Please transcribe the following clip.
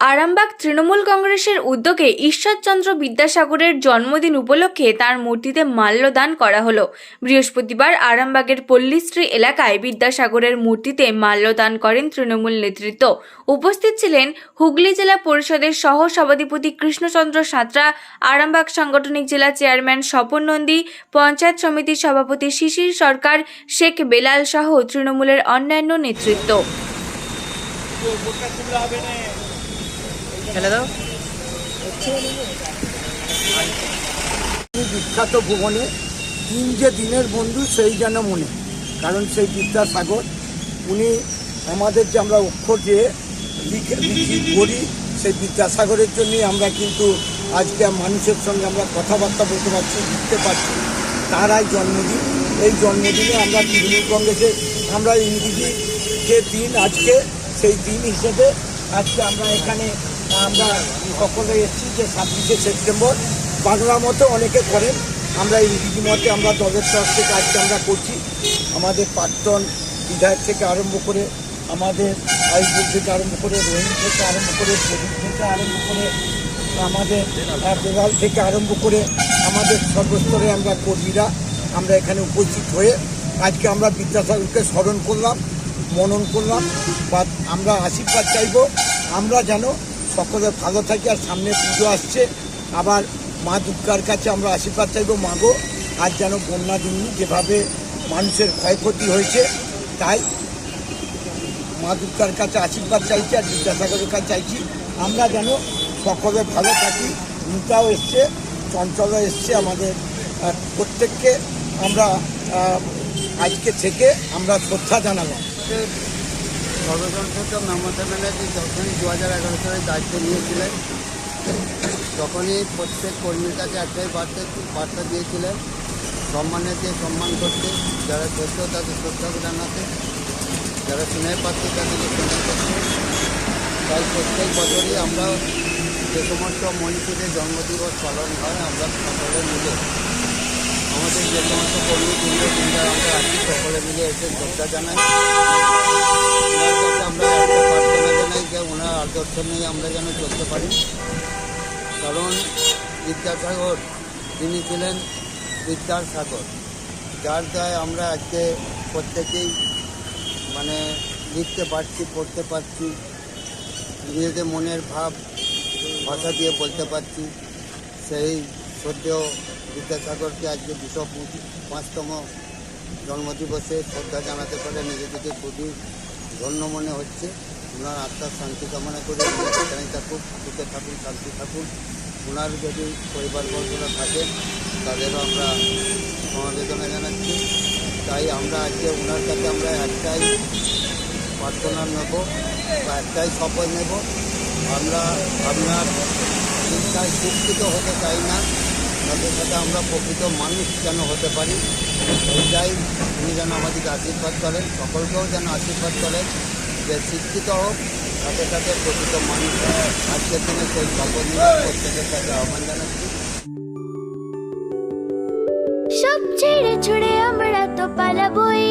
আরামবাগ তৃণমূল কংগ্রেসের উদ্যোগে ঈশ্বরচন্দ্র বিদ্যাসাগরের জন্মদিন উপলক্ষে তার মূর্তিতে মাল্যদান করা হলো। বৃহস্পতিবার আরামবাগের পল্লীশ্রী এলাকায় বিদ্যাসাগরের মূর্তিতে মাল্যদান করেন তৃণমূল নেতৃত্ব। উপস্থিত ছিলেন হুগলি জেলা পরিষদের সহ সভাধিপতি কৃষ্ণচন্দ্র সাঁতরা, আরামবাগ সাংগঠনিক জেলা চেয়ারম্যান স্বপন নন্দী, পঞ্চায়েত সমিতির সভাপতি শিশির সরকার, শেখ বেলাল সহ তৃণমূলের অন্যান্য নেতৃত্ব। ফেলে দাও। বিখ্যাত ভুবনে তিন যে দিনের বন্ধু, সেই যেন মনে। কারণ সেই বিদ্যাসাগর, উনি আমাদের যে আমরা অক্ষর যে লিখে পড়ি, সেই বিদ্যাসাগরের জন্যই আমরা কিন্তু আজকে মানুষের সঙ্গে আমরা কথাবার্তা বলতে পারছি, লিখতে পারছি। তারাই জন্মদিন। এই জন্মদিনে আমরা তৃণমূল কংগ্রেসের, আমরা ইংরেজি যে দিন আজকে, সেই দিন হিসেবে আজকে আমরা এখানে আমরা সকলে এসেছি যে ছাব্বিশে সেপ্টেম্বর বাংলা মতো অনেকে করেন। আমরা ইংরেজি মতে আমরা দলের তরফ থেকে আজকে আমরা করছি। আমাদের প্রাক্তন বিধায়ক থেকে আরম্ভ করে আমাদের আইপুর থেকে আরম্ভ করে রোহিণ থেকে আরম্ভ করে প্রদীপ থেকে আরম্ভ করে আমাদের বেলাল থেকে আরম্ভ করে আমাদের সর্বস্তরে আমরা কর্মীরা আমরা এখানে উপস্থিত হয়ে আজকে আমরা বিদ্যাসাগরকে স্মরণ করলাম, মনন করলাম। বা আমরা আশীর্বাদ চাইব। আমরা যেন সকলে ভালো থাকি আর সামনে পুজো আসছে। আবার মা দুর্গার কাছে আমরা আশীর্বাদ চাইব। মাগো আর যেন বন্যা দিনই যেভাবে মানুষের ক্ষয়ক্ষতি হয়েছে, তাই মা দুর্গার কাছে আশীর্বাদ চাইছি আর বিদ্যাসাগরের কাছে চাইছি। আমরা যেন সকলে ভালো থাকি। নিতাও এসছে, চঞ্চলও এসছে আমাদের প্রত্যেককে। আমরা আজকে থেকে আমরা শ্রদ্ধা জানালাম। সর্বসংখ্যক মমতা ব্যানার্জি যখনই দু হাজার এগারো সালে দায়িত্ব নিয়েছিলেন, তখনই প্রত্যেক কর্মীর কাছে একটাই বার্তা বার্তা দিয়েছিলেন, সম্মানের দিয়ে সম্মান করতে, যারা শ্রদ্ধ তাদের শ্রদ্ধা জানাতে, যারা স্নেহ পাত্র তাদেরকে স্নেহ করতে। তাই প্রত্যেক বছরই আমরা যে সমস্ত মনীষীদের জন্মদিবস পালন হয়, আমরা সকলে মিলে আমাদের যে সমস্ত কর্মী বৃন্দ আমরা আছি সকলে মিলে এসে শ্রদ্ধা জানাই আমরা একটা প্রার্থনা জানাই যে ওনার আদর্শ নিয়ে আমরা যেন চলতে পারি। কারণ বিদ্যাসাগর, তিনি ছিলেন বিদ্যার সাগর যার দায় আমরা আজকে প্রত্যেকেই মানে লিখতে পারছি, পড়তে পারছি, নিজেদের মনের ভাব, ভাষা দিয়ে বলতে পারছি। সেই শ্রদ্ধেয় বিদ্যাসাগরকে আজকে দুশো পাঁচতম জন্মদিবসে শ্রদ্ধা জানাতে পারে নিজেদেরকে খুবই ধন্য মনে হচ্ছে। ওনার আত্মার শান্তি কামনা করে। সেখানেই থাকুক সুখে থাকুন, শান্তি থাকুন। ওনার যদি পরিবারবর্গরা থাকেন তাদেরও আমরা সমবেদনা জানাচ্ছি। তাই আমরা আজকে ওনার কাছে আমরা একটাই প্রার্থনা নেব বা একটাই শপথ নেব। আমরা আপনার শিক্ষায় শিক্ষিত হতে চাই না। তাদের সাথে আমরা প্রকৃত মানুষ যেন হতে পারি, এইটাই উনি যেন আমাদেরকে আশীর্বাদ করেন, সকলকেও যেন আশীর্বাদ করেন, যে শিক্ষিত হোক, সাথে সাথে প্রকৃত মানুষ আজকের দিনে সেই নিয়ে প্রত্যেকের কাছে আহ্বান জানাচ্ছি। সব ছেড়ে ছুড়ে আমরা তো পালাবই।